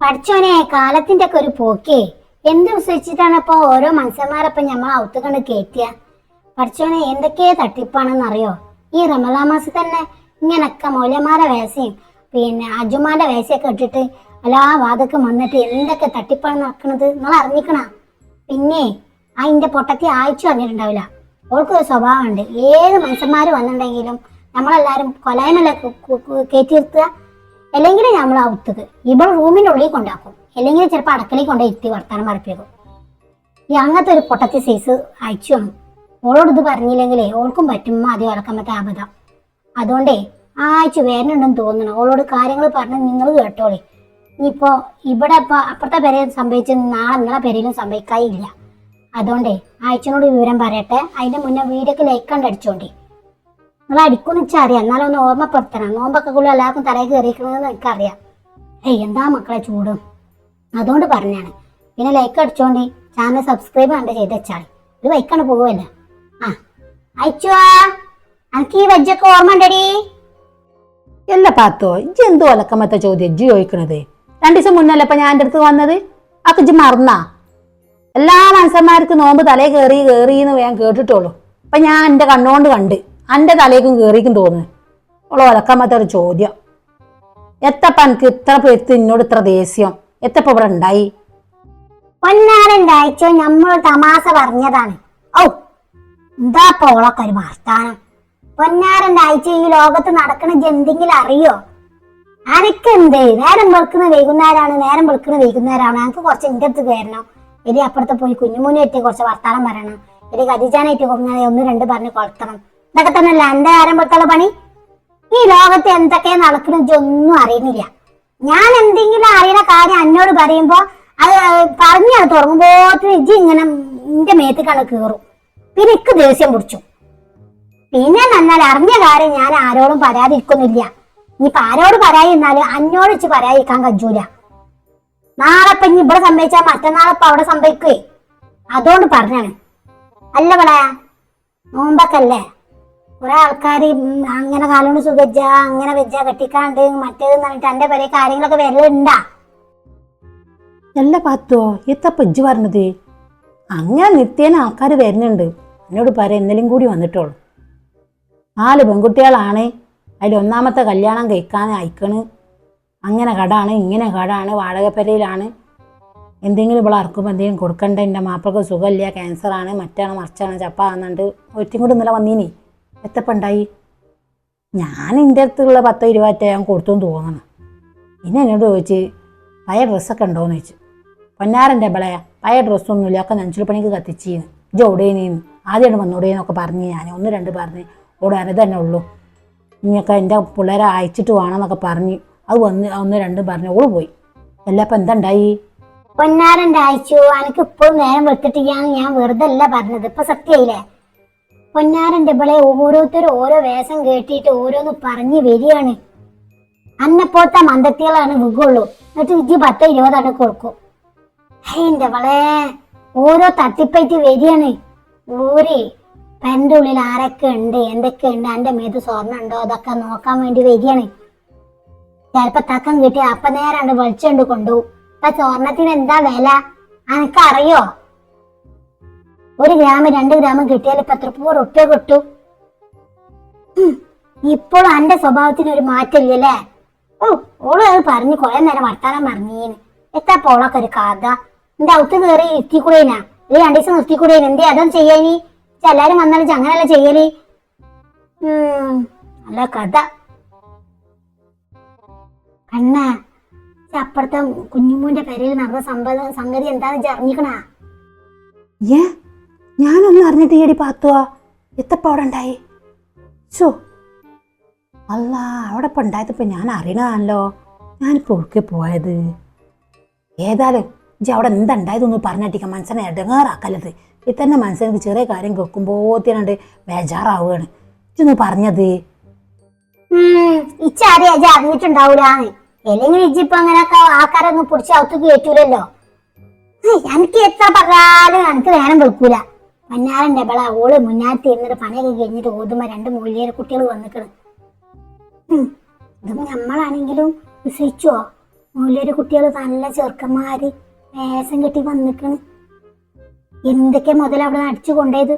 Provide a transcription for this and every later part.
പഠിച്ചോനെ കാലത്തിന്റെ ഒക്കെ ഒരു പോക്കേ. എന്ത് വിശ്വസിച്ചിട്ടാണ് ഇപ്പൊ ഓരോ മനുഷ്യന്മാരപ്പൊ ഞമ്മൾ ഔത്ത് കണ്ട് കയറ്റിയ പഠിച്ചോനെ എന്തൊക്കെ തട്ടിപ്പാണെന്നറിയോ? ഈ റമദാ മാസം തന്നെ ഇങ്ങനൊക്കെ മൗലമാരെ വേസയും പിന്നെ അജുമാന്റെ വേസയൊക്കെ ഇട്ടിട്ട് എല്ലാ വാതൊക്കെ വന്നിട്ട് എന്തൊക്കെ തട്ടിപ്പാണ് നടക്കണത് നിങ്ങൾ അറിഞ്ഞിക്കണ? പിന്നെ അതിന്റെ പൊട്ടത്തി ആഴ്ച വന്നിട്ടുണ്ടാവില്ല ഓൾക്കൊരു സ്വഭാവമുണ്ട്. ഏത് മനുഷ്യന്മാര് വന്നിട്ടുണ്ടെങ്കിലും നമ്മളെല്ലാരും കൊലായ്മല കയറ്റി അല്ലെങ്കിൽ നമ്മൾ ഔത്തത് ഇവൾ റൂമിന്റെ ഉള്ളിൽ കൊണ്ടാക്കും. അല്ലെങ്കിൽ ചിലപ്പോൾ അടക്കളയിൽ കൊണ്ട് ഇരുത്തി വർത്താനം മറപ്പിക്കും ഈ അങ്ങനത്തെ ഒരു പൊട്ടത്തി സൈസ് വന്നു ഓളോട് ഇത് പറഞ്ഞില്ലെങ്കിലേ ഓൾക്കും പറ്റും. ആദ്യം അടക്കമത്തെ അബദ്ധം അതുകൊണ്ടേ ആഴ്ച വരുന്നുണ്ടെന്ന് തോന്നണം. ഓളോട് കാര്യങ്ങൾ പറഞ്ഞ് നിങ്ങൾ കേട്ടോളി. ഇപ്പോ ഇവിടെ ഇപ്പൊ അപ്പുറത്തെ പെരയിൽ സംഭവിച്ച നാളെ നിങ്ങളെ പെരയിലും സംഭവിക്കായില്ല. അതുകൊണ്ടേ ആഴ്ചനോട് വിവരം പറയട്ടെ. അതിന്റെ മുന്നേ വീടൊക്കെ ലൈക്ക് കണ്ട് അടിച്ചോണ്ടേ. നിങ്ങൾ അടിക്കുമെന്ന് വെച്ചാൽ അറിയാം. എന്നാലും ഒന്ന് ഓർമ്മപ്പെടുത്തണം. നോമ്പൊക്കെ കൂടി എല്ലാവർക്കും തലയിൽ കയറിയിരിക്കണമെന്ന് എനിക്കറിയാം. ഏയ് എന്താ മക്കളെ ചൂടും? അതുകൊണ്ട് പറഞ്ഞാണ് പിന്നെ ലൈക്ക് അടിച്ചോണ്ടി ചാനൽ സബ്സ്ക്രൈബ് കണ്ട് ചെയ്ത് വെച്ചാളി ഇത് വൈക്കാണ് പോവല്ല? ആ അയച്ചുവാ എനിക്ക് ഈ വെജൊക്കെ ഓർമ്മ ഉണ്ടടി? എന്താ പാത്തോ? ഇജ്ജ് എന്തോ അലക്കമത്തെ ചോദ്യം ഇജ്ജ് ചോദിക്കണത്? രണ്ടു ദിവസം മുന്നല്ല ഇപ്പൊ ഞാൻ എന്റെ അടുത്ത് വന്നത്? അപ്പൊ ഇജ്ജ് മറന്നാ? എല്ലാ മനുഷ്യന്മാർക്ക് നോമ്പ് തലേ കയറി കയറി എന്ന് ഞാൻ കേട്ടിട്ടുള്ളൂ. അപ്പൊ ഞാൻ എന്റെ കണ്ണുകൊണ്ട് കണ്ട്. എന്റെ തലേക്കും കയറിക്കും തോന്നുന്നു. അലക്കമത്തെ ഒരു ചോദ്യം. എത്തപ്പ എനിക്ക് ഇത്ര പേർക്ക് എന്നോട് ഇത്ര ദേഷ്യം? എത്തപ്പ ഇവിടെ ഉണ്ടായി? പൊന്നാരന്റെ അയച്ചോ നമ്മൾ തമാശ പറഞ്ഞതാണ്. ഔ എന്താ പോളൊക്കെ ഒരു വർത്താനം? പൊന്നാരന്റെ ഈ ലോകത്ത് നടക്കണ എന്തെങ്കിലും അറിയോ? അനക്കെന്തേ നേരം വെളുക്കുന്ന വൈകുന്നേരമാണ് നേരം വെളുക്കുന്ന വൈകുന്നേരമാണ് എനിക്ക് കുറച്ച് എന്റെ അടുത്ത് കയറണം ഇനി അപ്പുറത്ത് പോയി കുഞ്ഞുമൂനായിട്ട് കുറച്ച് വർത്താനം പറയണം. ഇനി ഖദീജാനായിട്ട് ഒന്ന് രണ്ട് പറഞ്ഞ് കൊളത്തണം. ഇതൊക്കെ തന്നെയല്ല എന്റെ കാര്യം പൊട്ടുള്ള പണി? ഈ ലോകത്ത് എന്തൊക്കെയാ നടക്കുന്നത് ഒന്നും അറിയുന്നില്ല. ഞാൻ എന്തെങ്കിലും അറിയുന്ന കാര്യം എന്നോട് പറയുമ്പോ അത് പറഞ്ഞു തുടങ്ങുമ്പോത്തിന് ഇജി ഇങ്ങനെ എന്റെ മേത്തേക്കാണ് കീറും. പിന്നെ എനിക്ക് ദേഷ്യം പിടിച്ചു. പിന്നെ എന്നാൽ അറിഞ്ഞ കാര്യം ഞാൻ ആരോടും പരാതിരിക്കുന്നില്ല ഇനിയിപ്പൊ ആരോട് പരാതി എന്നാൽ അന്നോട് വെച്ച് പരാതിരിക്കാൻ കഴിയൂല നാളെ ഇപ്പൊ ഇനി ഇവിടെ സംഭവിച്ചാൽ മറ്റന്നാളെ ഇപ്പൊ അവിടെ സംഭവിക്കുവേ. അതുകൊണ്ട് പറഞ്ഞാണ്. അല്ല ഇവിടെ നോമ്പൊക്കല്ലേ കുറെ ആൾക്കാർ അങ്ങനെ കാലോണ്ട് സുഖജ അങ്ങനെ വെജ കെട്ടിക്കാണ്ട് മറ്റേത് പറഞ്ഞിട്ട് എന്റെ പേരെ കാര്യങ്ങളൊക്കെ വരലുണ്ടാ? എല്ലാ പാത്തോ എത്തപ്പ ഇജ്ജ് പറഞ്ഞത്? അങ്ങനെ നിത്യേന ആൾക്കാർ വരുന്നുണ്ട്. എന്നോട് പറയാം ഇന്നലെയും കൂടി വന്നിട്ടുള്ളൂ നാല് പെൺകുട്ടികളാണ് അതിൽ ഒന്നാമത്തെ കല്യാണം കഴിക്കാൻ അയക്കണ്. അങ്ങനെ കടാണ് ഇങ്ങനെ കടാണ് വാടകപ്പരയിലാണ്. എന്തെങ്കിലും ഇവിടെ ആർക്കും എന്തെങ്കിലും കൊടുക്കണ്ട? എന്റെ മാപ്പിളക്ക് സുഖമില്ല ക്യാൻസറാണ് മറ്റാണ് മറിച്ചാണ് ചപ്പാന്നുണ്ട് ഒറ്റയും കൂടി ഇന്നലെ വന്നീനി. എത്തപ്പം ഉണ്ടായി ഞാൻ എന്റെ അടുത്തുള്ള പത്തോ ഇരുപത്തോ ഞാൻ കൊടുത്തു തോന്നണം. പിന്നെ എന്നോട് ചോദിച്ച് പഴയ ഡ്രസ്സൊക്കെ ഉണ്ടോയെന്ന് ചോദിച്ചു. പൊന്നാരന്റെ ബളെ പഴയ ഡ്രസ്സൊന്നുമില്ല ഒക്കെ നഞ്ചുൽ പണിക്ക് കത്തിച്ചീന്ന്. ഇജ്ജ് ഓടേനീന്ന് ആദ്യമായിട്ട് വന്നോടേന്നൊക്കെ പറഞ്ഞ് ഞാൻ ഒന്ന് രണ്ട് പറഞ്ഞ് ഓടെ അനത് തന്നെ ഉള്ളൂ. ഇനിയൊക്കെ എന്റെ പിള്ളേരെ അയച്ചിട്ട് വേണമെന്നൊക്കെ പറഞ്ഞ് അത് വന്ന് ഒന്ന് രണ്ട് പറഞ്ഞു ഓൾ പോയി. എല്ലാം ഇപ്പം പൊന്നാരന്റെ അയച്ചു എനിക്ക് ഇപ്പോഴും നേരം വെട്ടിട്ടില്ലാന്ന് ഞാൻ വെറുതെ അല്ല പറഞ്ഞത്. ഇപ്പൊ സത്യയില്ലേ? പൊന്നാരന്റെ ബിളെ ഓരോരുത്തരും ഓരോ വേഷം കേട്ടിട്ട് ഓരോന്ന് പറഞ്ഞു വരികയാണ്. അന്നപ്പോത്ത മന്ദത്തികളാണ് വിഗുള്ളൂ. എന്നിട്ട് ഇജ്ജ് പത്തോ ഇരുപതാണ് കൊടുക്കും. എന്റെ വളെ ഓരോ തട്ടിപ്പായിട്ട് വരികയാണ്. ഊരി പെന്റെ ഉള്ളിൽ ആരൊക്കെ ഉണ്ട് എന്തൊക്കെ ഉണ്ട് എന്റെ മേത്ത് സ്വർണം ഉണ്ടോ അതൊക്കെ നോക്കാൻ വേണ്ടി വരികയാണ്. ചിലപ്പോ തക്കം കിട്ടി അപ്പൊ നേരാണ്ട് വെളിച്ചുകൊണ്ട് കൊണ്ടുപോകും. ഇപ്പൊ സ്വർണത്തിന് എന്താ വില? അനക്കറിയോ? ഒരു ഗ്രാമം രണ്ട് ഗ്രാമം കിട്ടിയാൽ ഇപ്പൊ എത്ര? പൂർ റുപ്യ കിട്ടു. ഇപ്പോഴും അന്റെ സ്വഭാവത്തിന് ഒരു മാറ്റമില്ലല്ലേ? ഓ ഓൾ അത് പറഞ്ഞു കുറെ നേരം വർത്താനം പറഞ്ഞീന്. എത്താ പോളൊക്കെ ഒരു കഥ. എന്റെ ഔത്ത് കയറി ഇരുത്തിക്കൂടേനാ ഇത് രണ്ടു ദിവസം നിർത്തിക്കൂടേന് എന്തേ അതൊന്നും ചെയ്യാനി? എല്ലാരും വന്നാലും അങ്ങനല്ല ചെയ്യൽ? നല്ല കഥ. കണ്ണ അപ്പുറത്തെ കുഞ്ഞുമോന്റെ പെരയിൽ നടന്ന സംഗതി എന്താന്ന് അറിഞ്ഞിക്കണാ? ഏ? ഞാനൊന്നും അറിഞ്ഞിട്ട് ഈയടി പാത്തുവാ. എത്തപ്പോ അവിടെ ഉണ്ടായി? ഷോ അല്ല അവിടെ ഇപ്പം ഉണ്ടായതിപ്പോൾ ഞാൻ അറിയണതാണല്ലോ. ഞാനിപ്പോൾ ഒഴുക്കി പോയത്? ഏതായാലും ജി അവിടെ എന്തുണ്ടായതൊന്നും പറഞ്ഞിട്ടിക്ക മനസ്സിനെ ഇടങ്ങാറാക്കല്ലത്. ഇത് തന്നെ മനസ്സിലേക്ക് ചെറിയ കാര്യം കേൾക്കുമ്പോഴത്തേനുണ്ട് ബേജാറാവുകയാണ്. ഇജ്ജൊന്ന് പറഞ്ഞത്. ഇച്ചറിയാ അല്ലെങ്കിൽ ഇജ്ജിപ്പോ അങ്ങനെയൊക്കെ ആൾക്കാരൊന്നും പിടിച്ച് അകത്ത് കയറ്റൂലല്ലോ. എനിക്ക് എത്ര പറഞ്ഞാലും എനിക്ക് നേരം വെക്കൂല മഞ്ഞാറിന്റെ ബള ഓൾ മുന്നാത്തി ഇരുന്നിട്ട് പണിയൊക്കെ കഴിഞ്ഞിട്ട് ഓതുമ്പോ രണ്ട് മൂല്യേരെ കുട്ടികൾ വന്നിക്കണം. ഇതും നമ്മളാണെങ്കിലും വിശ്വസിച്ചോ? മൂല്യേരെ കുട്ടികൾ നല്ല ചെറുക്കന്മാര് വേഷം കെട്ടി വന്നിക്കണ്. എന്തൊക്കെ മുതൽ അവിടെ അടിച്ചു കൊണ്ടേത്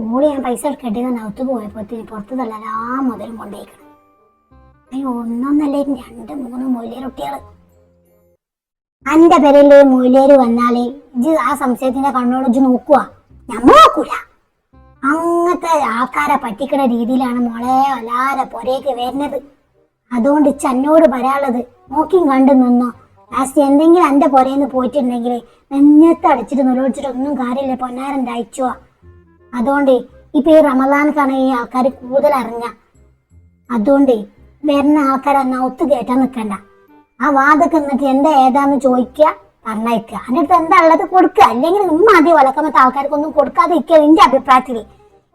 ഓൾ ഞാൻ പൈസ എടുക്കട്ടെ നകത്ത് പോയപ്പോഴത്തേന് പുറത്ത് ആ മുതലും കൊണ്ടേക്കണം. അയ്യോ ഒന്നൊന്നല്ലേ രണ്ട് മൂന്ന് മൂല്യേരെ കുട്ടികൾ. അന്റെ പേരിൽ മൂല്യേര് വന്നാലേ ഇജ് ആ സംശയത്തിന്റെ കണ്ണോട് ഇജ് നോക്കുക ഞമ്മ നോക്കൂല അങ്ങനത്തെ ആൾക്കാരെ പറ്റിക്കണ രീതിയിലാണ് മോളെ എല്ലാരെ പുരയ്ക്ക് വരുന്നത്. അതുകൊണ്ട് ചന്നോട് പറയാനുള്ളത് നോക്കിയും കണ്ടു നിന്നോ. ലാസ്റ്റ് എന്തെങ്കിലും എന്റെ പുരയിന്ന് പോയിട്ടുണ്ടെങ്കിൽ നെഞ്ഞത്ത് അടിച്ചിട്ട് നിലവിളിച്ചിട്ട് ഒന്നും കാര്യമില്ല പൊന്നാരൻ അയച്ചുവാ അതുകൊണ്ട് ഇപ്പൊ ഈ റമദാനക്കാണ് ഈ ആൾക്കാർ കൂടുതൽ അറിഞ്ഞ. അതുകൊണ്ട് വരുന്ന ആൾക്കാരെ എന്നാ ഒത്തു കയറ്റാൻ നിൽക്കണ്ട ആ വാതൊക്കെ നിന്നിട്ട് എന്താ ഏതാന്ന് ചോദിക്കുക പറഞ്ഞയക്കുക. അടുത്ത് എന്താ ഉള്ളത് കൊടുക്കുക. അല്ലെങ്കിൽ ഉമ്മ ആദ്യം ഒലക്കമത്തെ ആൾക്കാർക്കൊന്നും കൊടുക്കാതെ ഇരിക്കുക എന്റെ അഭിപ്രായത്തിൽ.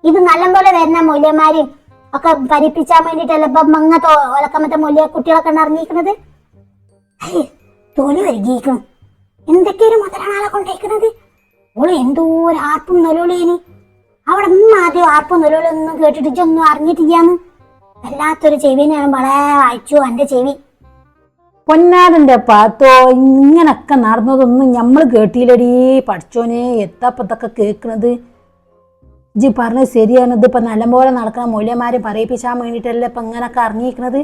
ഇത് നല്ലപോലെ വരുന്ന മൂല്യന്മാരെയും ഒക്കെ പരിപ്പിച്ചാൻ വേണ്ടിയിട്ടല്ല ഇപ്പൊ മങ്ങത്തെ ഒലക്കമത്തെ മൂല്യ കുട്ടികളൊക്കെ ഇറങ്ങിയിരിക്കുന്നത്? തോലി ഒരുങ്ങിയിരിക്കണം എന്തൊക്കെയൊരു മുതലാണ് ആളെ കൊണ്ടേക്കുന്നത്? ഓൾ എന്തോ ഒരു ആർപ്പും നിലവിളിയേനി. അവിടെ ഉമ്മ ആദ്യം ആർപ്പും നിലവിളൊന്നും കേട്ടിട്ട് ഇതൊന്നും അറിഞ്ഞിട്ടില്ലാന്ന്. വല്ലാത്തൊരു ചെവിനെയാണ് വളരെ വായിച്ചു. എന്റെ ചെവി. പൊന്നാരന്റെ പാത്തോ ഇങ്ങനൊക്കെ നടന്നതൊന്നും നമ്മൾ കേട്ടില്ലടി. പഠിച്ചോനെ എത്തപ്പത്തൊക്കെ കേൾക്കുന്നത് ജി പറഞ്ഞത് ശരിയാണ്. ഇതിപ്പോൾ നല്ലപോലെ നടക്കണ മൂല്യന്മാരെ പറയിപ്പിച്ചാൻ വേണ്ടിയിട്ടല്ലേ ഇപ്പം ഇങ്ങനൊക്കെ അറിഞ്ഞിരിക്കുന്നത്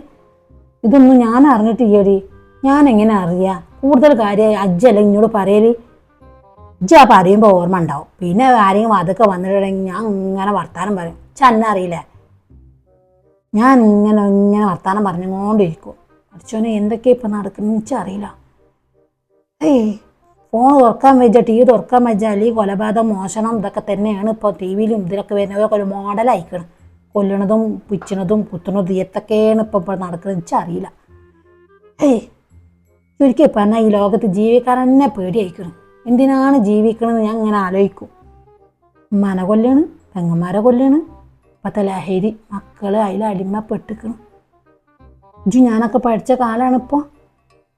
ഇതൊന്നും ഞാൻ അറിഞ്ഞിട്ടില്ലടി. ഞാൻ എങ്ങനെ അറിയാം? കൂടുതൽ കാര്യം അജ്ജല്ല ഇങ്ങോട് പറയൽ? ഇജ്ജ് ആ പറയുമ്പോൾ ഓർമ്മ ഉണ്ടാവും. പിന്നെ ആരെങ്കിലും അതൊക്കെ വന്നിട്ടുണ്ടെങ്കിൽ ഞാൻ ഇങ്ങനെ വർത്താനം പറയും. ചന്ന അറിയില്ല? ഞാൻ ഇങ്ങനെ ഇങ്ങനെ വർത്താനം പറഞ്ഞുകൊണ്ടിരിക്കും. അച്ഛനെ എന്തൊക്കെയാ ഇപ്പം നടക്കുന്നതെന്ന് വെച്ചാൽ അറിയില്ല. ഏയ് ഫോൺ തുറക്കാൻ വെച്ച ടി വി തുറക്കാൻ വെച്ചാൽ അല്ലെങ്കിൽ കൊലപാതകം മോഷണം ഇതൊക്കെ തന്നെയാണ് ഇപ്പോൾ ടി വിയിലും ഇതിലൊക്കെ വരുന്നത് ഒരു മോഡലായിക്കണം കൊല്ലണതും പിച്ചണതും കുത്തണതും എത്തൊക്കെയാണ് ഇപ്പം ഇപ്പോൾ നടക്കുന്നത് വെച്ചാൽ അറിയില്ല. ഏയ് ചുരുക്കി പറഞ്ഞാൽ ഈ ലോകത്ത് ജീവിക്കാൻ തന്നെ പേടിയായിക്കണം. എന്തിനാണ് ജീവിക്കണമെന്ന് ഞാൻ ഇങ്ങനെ ആലോചിക്കും. മന കൊല്ലാണ് പെങ്ങന്മാരെ കൊല്ലാണ് ഇപ്പോഴത്തെ ലഹരി മക്കൾ അതിൽ അടിമപ്പെട്ടിക്കണം ഇജു ഞാനൊക്കെ പഠിച്ച കാലമാണ് ഇപ്പോൾ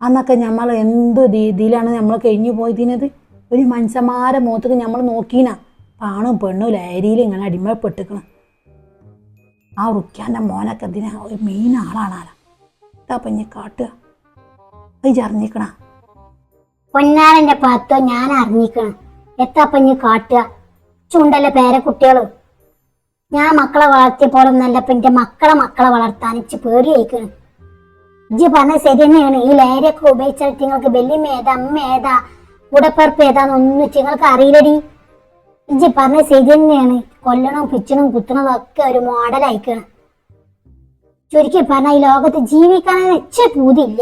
അന്നൊക്കെ നമ്മൾ എന്ത് രീതിയിലാണ് നമ്മൾ കഴിഞ്ഞു പോയതിനത്? ഒരു മനുഷ്യന്മാരെ മുഖത്തേക്ക് നമ്മൾ നോക്കീന. പാണും പെണ്ണും ലഹരിയിൽ ഇങ്ങനെ അടിമപ്പെട്ടിക്കണം ആ റുക്കാന്റെ മോനൊക്കെ ഇതിനെ ഒരു മെയിൻ ആളാണ് ആരാ? ഇതാ പഞ്ഞി കാട്ടുക. അത് അറിഞ്ഞിക്കണ? പൊന്നാരന്റെ പത്തോ ഞാൻ അറിഞ്ഞിക്കണം. എത്താ പഞ്ഞി കാട്ടുക? ചുണ്ടല്ലേ പേരെ കുട്ടികൾ ഞാൻ മക്കളെ വളർത്തിയ പോലെ നല്ല ഇപ്പൊ മക്കളെ മക്കളെ വളർത്താൻ ഇച്ച് പേടിയായിക്കണം. ഇജ്ജ് പറഞ്ഞ ശരി തന്നെയാണ്. ഈ ലഹരിയൊക്കെ ഉപയോഗിച്ചിട്ട് നിങ്ങൾക്ക് വല്യമ്മ ഏതാ അമ്മ ഏതാ കൂടപ്പിറപ്പ് ഏതാന്നൊന്നും നിങ്ങൾക്ക് അറിയില്ലടി. ഇജ്ജി പറഞ്ഞ ശരി തന്നെയാണ്. കൊല്ലണം പിച്ചണം കുത്തണം ഒക്കെ ഒരു മോഡലായിക്കണം. ചുരുക്കി പറഞ്ഞ ഈ ലോകത്ത് ജീവിക്കാൻ വെച്ച പൂതിയില്ല.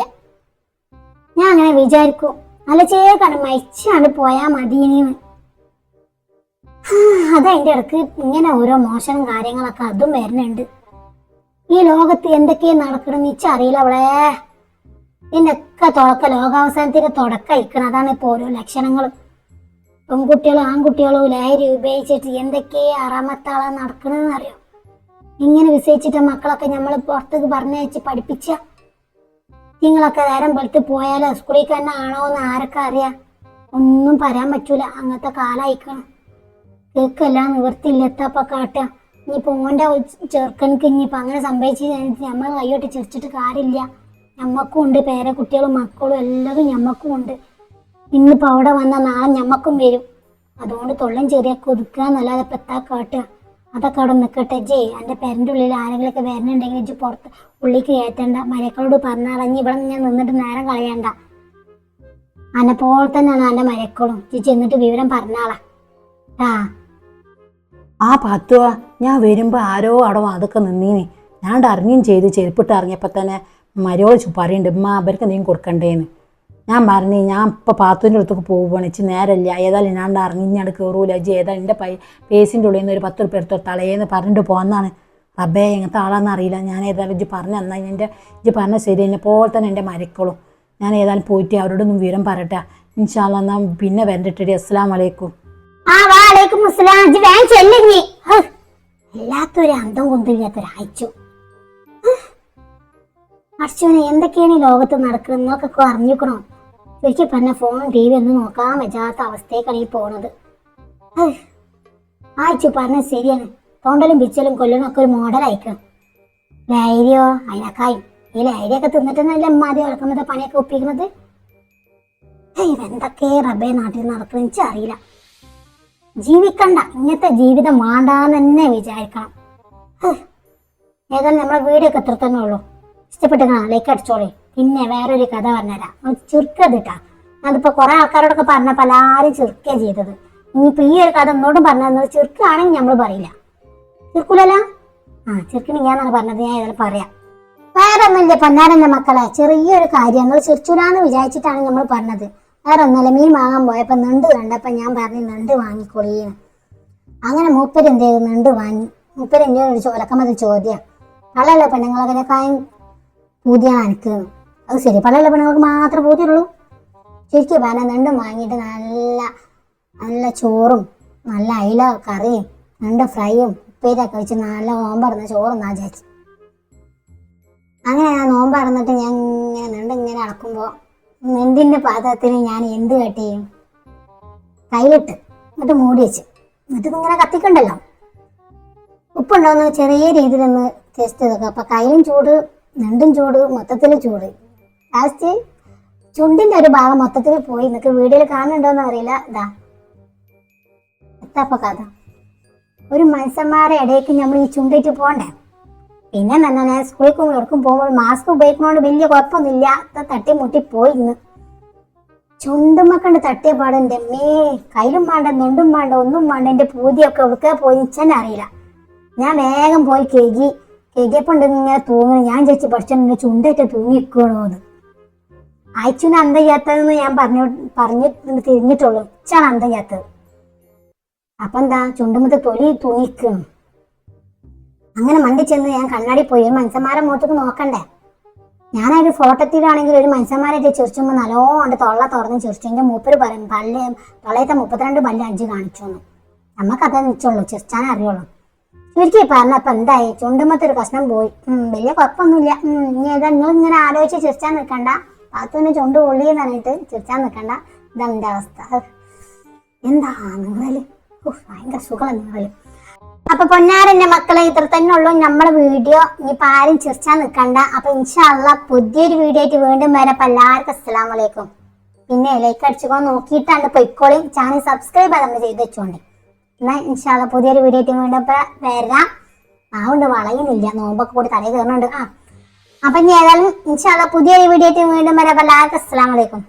ഞാൻ അങ്ങനെ വിചാരിക്കും. നല്ല ചേക്കാണ് മരിച്ചാണ് പോയാ മതിയെന്ന്. അതതിന്റെ ഇടയ്ക്ക് ഇങ്ങനെ ഓരോ മോശം കാര്യങ്ങളൊക്കെ അതും വരുന്നുണ്ട്. ഈ ലോകത്ത് എന്തൊക്കെയാ നടക്കണമെന്ന് ഇച്ചറിയില്ല അവളെ. നിന്നൊക്കെ തുടക്ക ലോകാവസാനത്തിന്റെ തുടക്കം ഇരിക്കണം അതാണ് ഇപ്പൊ ഓരോ ലക്ഷണങ്ങൾ പെൺകുട്ടികളും ആൺകുട്ടികളും ലഹരി ഉപയോഗിച്ചിട്ട് എന്തൊക്കെയാ അറാമത്താളാ നടക്കണെന്ന് അറിയോ? ഇങ്ങനെ വിസയിച്ചിട്ട് മക്കളൊക്കെ നമ്മൾ പുറത്തേക്ക് പറഞ്ഞയച്ച് പഠിപ്പിച്ച നിങ്ങളൊക്കെ നേരം വെളുത്ത് പോയാലോ സ്കൂളിൽ തന്നെ ആണോ എന്ന് ആരൊക്കെ അറിയാം? ഒന്നും പറയാൻ പറ്റൂല. അങ്ങനത്തെ കാലായിക്കണം കേക്കല്ല എല്ലാം എത്താപ്പ കാട്ടുക ഇനിയിപ്പോ ഓന്റെ ചെറുക്കനക്ക് ഇനിയിപ്പോ അങ്ങനെ സംഭവിച്ച് നമ്മൾ കൈയോട്ട് ചിരിച്ചിട്ട് കാര്യമില്ല. ഞമ്മക്കും ഉണ്ട് പേരക്കുട്ടികളും മക്കളും എല്ലാവരും ഞമ്മക്കും ഉണ്ട്. ഇന്നിപ്പോ അവിടെ വന്ന നാളെ ഞമ്മക്കും വരും. അതുകൊണ്ട് തൊള്ളം ചെറിയ കൊതുക്കുക എന്നല്ലാതെ ഇപ്പൊ എത്താ കാട്ടുക. അതൊക്കെ അവിടെ നിൽക്കട്ടെ ജേ എന്റെ പേരന്റെ ഉള്ളിൽ ആരെങ്കിലുമൊക്കെ വരണുണ്ടെങ്കിൽ ഇജ്ജ് പുറത്ത് ഉള്ളിക്ക് കയറ്റണ്ട. മരക്കളോട് പറഞ്ഞറിഞ്ഞ് ഇവിടെ ഞാൻ നിന്നിട്ട് നേരം കളയണ്ട. അന്നെ പോലെ തന്നെയാണ് എന്റെ മരക്കളും. ഇജ്ജ് ചെന്നിട്ട് വിവരം പറഞ്ഞാളാ. ആ ആ പത്തുവ ഞാൻ വരുമ്പോൾ ആരോ അവിടെ അതൊക്കെ നിന്നീനി. ഞാൻ അറിഞ്ഞും ചെയ്ത് ചെരുപ്പിട്ട് ഇറങ്ങിയപ്പോൾ തന്നെ മരോളിച്ച് പറയുന്നുണ്ട് ഉമ്മ അവർക്ക് എന്തെങ്കിലും കൊടുക്കണ്ടേന്ന്. ഞാൻ പറഞ്ഞു ഞാൻ ഇപ്പോൾ പാത്തുവിന്റെ അടുത്തേക്ക് പോവുകയാണ് ഇച്ചി നേരല്ല. ഏതായാലും ഞാൻ അറിഞ്ഞാണ്ട് കയറൂല ജി ഏതാ എന്റെ പൈ പേസിന്റെ ഉള്ളിൽ നിന്ന് ഒരു പത്ത് റുപ്യ എടുത്തോ തളയെന്ന് പറഞ്ഞിട്ട് പോകുന്നതാണ് റബ്ബേ എങ്ങനത്തെ ആളാണെന്ന് അറിയില്ല. ഞാൻ ഏതായാലും ഇജ്ജ് പറഞ്ഞു തന്നാൽ എന്റെ ഇജ്ജ് പറഞ്ഞ ശരി. എന്നെ പോലെ തന്നെ എന്റെ മരക്കളും. ഞാൻ ഏതായാലും പോയിട്ട് അവരോടൊന്നും വിവരം പറയട്ടെ. ഇൻഷാല്ല എന്നാൽ പിന്നെ വരണ്ടിട്ടടി. അസ്സാം വലൈക്കും എല്ലാത്തൊരു അന്തം അർച്ചുവിനെ എന്തൊക്കെയാണ് ഈ ലോകത്ത് നടക്കുന്നതൊക്കെ അറിഞ്ഞിക്കണോ ശരിക്കും പറഞ്ഞ ഫോണും ടി വി ഒന്നും നോക്കാൻ വെച്ചാത്ത അവസ്ഥയൊക്കെയാണ് ഈ പോണത്. ആയിച്ചു പറഞ്ഞ ശരിയാണ്. തോണ്ടലും പിച്ചലും കൊല്ലലും ഒക്കെ ഒരു മോഡൽ അയക്കണം ധൈര്യോ? അതിനൊക്കായും ഈ ലൈരിയൊക്കെ തിന്നിട്ട് നല്ല അമ്മാതി വളർക്കുന്നത് പണിയൊക്കെ ഒപ്പിക്കുന്നത്? ഇതെന്തൊക്കെ റബ്ബേ നാട്ടിൽ നടക്കുന്ന അറിയില്ല ജീവിക്കണ്ട. ഇങ്ങനത്തെ ജീവിതം വേണ്ടാന്ന് തന്നെ വിചാരിക്കണം. ഏതായാലും നമ്മളെ വീഡിയോ ഒക്കെ എത്ര തന്നെ ഉള്ളൂ കാണാം. ലൈക്ക് അടിച്ചോളേ. പിന്നെ വേറൊരു കഥ പറഞ്ഞുതരാം. ചുരുക്കതിട്ടാ അതിപ്പോ കുറെ ആൾക്കാരോടൊക്കെ പറഞ്ഞ പലരും ചുരുക്കേ ചെയ്തത്. ഇനിയിപ്പോ ഈ ഒരു കഥ ഒന്നോടും പറഞ്ഞത് ചുരുക്കാണെങ്കിൽ നമ്മൾ പറയില്ല. ചുരുക്കൂലല്ല? ആ ചുരുക്കിന് ഞാനാണ് പറഞ്ഞത്. ഞാൻ ഏതായാലും പറയാം. വേറെ ഒന്നുമില്ല പൊന്നാരന്റെ മക്കളെ ചെറിയൊരു കാര്യം. നിങ്ങൾ ചിരിച്ചൂലാന്ന് വിചാരിച്ചിട്ടാണ് നമ്മൾ പറഞ്ഞത്. വേറെ ഒന്നല്ല മീൻ വാങ്ങാൻ പോയപ്പോൾ നണ്ട് കണ്ടപ്പോൾ ഞാൻ പറഞ്ഞു നണ്ട് വാങ്ങിക്കൊള്ളിയ അങ്ങനെ മൂപ്പര് എന്ത് ചെയ്തു? നണ്ട് വാങ്ങി. മൂപ്പര് എന്നോട് ഒരു ചോലക്കമ്മതി ചോദ്യം. പള്ളയുള്ള പെണ്ണുങ്ങളതിനേക്കാളും പൂതിയാണ് എനിക്ക് അത് ശരി. പള്ളയുള്ള പെണ്ണുങ്ങൾക്ക് മാത്രം പൂതിയുള്ളൂ. ശരിക്കും പറഞ്ഞാൽ നണ്ടും വാങ്ങിയിട്ട് നല്ല നല്ല ചോറും നല്ല അയില കറിയും നണ്ട് ഫ്രൈയും ഉപ്പേരിയൊക്കെ വെച്ച് നല്ല ഓമ്പറന്ന് ചോറും നാ ചേച്ചി അങ്ങനെ ഞാൻ നോമ്പറന്നിട്ട് ഞാൻ ഇങ്ങനെ നണ്ട് ഇങ്ങനെ അളക്കുമ്പോൾ നെണ്ടിന്റെ പാത്രത്തിന് ഞാൻ എന്ത് കട്ട് ചെയ്യും കയ്യിലിട്ട് എന്നിട്ട് മൂടി വെച്ച്. എന്നിട്ട് ഇങ്ങനെ കത്തിക്കണ്ടല്ലോ. ഉപ്പുണ്ടോന്ന് ചെറിയ രീതിയിലൊന്ന് ടേസ്റ്റ് ചെയ്തൊക്കെ. അപ്പൊ കയ്യിലും ചൂട് നെണ്ടും ചൂട് മൊത്തത്തിൽ ചൂട്. ലാസ്റ്റ് ചുണ്ടിന്റെ ഒരു ഭാഗം മൊത്തത്തിൽ പോയി. നിനക്ക് വീഡിയോയിൽ കാണുന്നുണ്ടോന്ന് അറിയില്ല. ഇതാ എത്താപ്പ കഥ. ഒരു മനുഷ്യന്മാരെ ഇടയ്ക്ക് നമ്മൾ ഈ ചുണ്ടിട്ട് പോണ്ടേ? പിന്നെ തന്നെ ഞാൻ സ്കൂളിൽ എവിടേക്കും പോകുമ്പോൾ മാസ്ക് ഉപയോഗിക്കുന്നതുകൊണ്ട് വലിയ കുഴപ്പമൊന്നുമില്ല. തട്ടി മുട്ടി പോയി ഇന്ന് ചുണ്ടുമ്മക്കണ്ട് തട്ടിയ പാട് എന്റെ മേ കയ്യിലും വേണ്ട നെണ്ടും വേണ്ട ഒന്നും വേണ്ട. എന്റെ പൂതിയൊക്കെ എവിടുക്കെ പോയി അറിയില്ല. ഞാൻ വേഗം പോയി കേകി കേകിയപ്പോണ്ട് ഇങ്ങനെ തൂങ്ങുന്നു ഞാൻ ചേച്ചി പഠിച്ചെന്നെ ചുണ്ടേറ്റ് തൂങ്ങിക്കണോ എന്ന്. അയച്ചുവിന് അന്ത ചെയ്യാത്തതെന്ന് ഞാൻ പറഞ്ഞു പറഞ്ഞു തിരിഞ്ഞിട്ടുള്ളൂ. ഇച്ചാണ് അന്ത ചെയ്യാത്തത് അപ്പൊ എന്താ ചുണ്ടുമത്തെ തൊലി തൂങ്ങിക്കണം അങ്ങനെ മണ്ടി ചെന്ന് ഞാൻ കണ്ണാടി പോയി. ഒരു മനുഷ്യന്മാരെ മുഖത്തേക്ക് നോക്കണ്ടേ? ഞാനൊരു ഫോട്ടോത്തിലാണെങ്കിൽ ഒരു മനുഷ്യന്മാരായിട്ട് ചിരിച്ചുമ്പോൾ നല്ലോണ്ട് തൊള്ള തുറന്ന് ചിരിച്ചു. എന്റെ മൂപ്പര് പറയും പല്ല് പള്ളയത്തെ മുപ്പത്തിരണ്ട് പല്ല് അഞ്ച് കാണിച്ചു എന്ന് നമുക്കത് നിച്ചുള്ളൂ ചിരിച്ചാനേ അറിയുള്ളൂ. ചുരുക്കി പറഞ്ഞപ്പോ എന്തായി? ചുണ്ടുമ്പത്തെ ഒരു കഷ്ണം പോയി. വലിയ കുഴപ്പമൊന്നുമില്ല ഇനി ഏതാ? നിങ്ങൾ ഇങ്ങനെ ആലോചിച്ച് ചിരിച്ചാൻ നിൽക്കണ്ട. പാത്തുവിന് ചുണ്ട് പൊള്ളി എന്ന് പറഞ്ഞിട്ട് ചിരിച്ചാൻ നിൽക്കണ്ട. ഇതാണ് എന്റെ അവസ്ഥ? എന്താ നിങ്ങൾ? ഭയങ്കര സുഖമാണ് നിങ്ങൾ. അപ്പൊ പൊന്നാരന്റെ മക്കളെ ഇത്ര തന്നെ ഉള്ളൂ. നമ്മളെ വീഡിയോ ഇനിയിപ്പോ ആരും ചിരിച്ചാൽ നിൽക്കണ്ട അപ്പൊ ഇൻഷാല്ല പുതിയൊരു വീഡിയോ ആയിട്ട് വീണ്ടും വരാം. അപ്പൊ എല്ലാവർക്കും അസ്സലാം വലൈക്കും പിന്നെ ലൈക്ക് അടിച്ചുകൊണ്ട് നോക്കിയിട്ടാണ് പൊയ്ക്കോളി ചാനൽ സബ്സ്ക്രൈബ് നമ്മൾ ചെയ്ത് വെച്ചോണ്ട്. എന്നാ ഇൻഷാല്ല പുതിയൊരു വീഡിയോ ആയിട്ട് വീണ്ടും വരാം. അതുകൊണ്ട് വളയുന്നില്ല. നോമ്പൊക്കെ കൂടി തലയിൽ കയറുന്നുണ്ട്. ആ. അപ്പൊ ഇനി ഏതായാലും ഇൻഷാല്ല പുതിയൊരു വീഡിയോ ആയിട്ട് വീണ്ടും വരാം. അപ്പൊ എല്ലാവർക്കും അസ്സലാം വലൈക്കും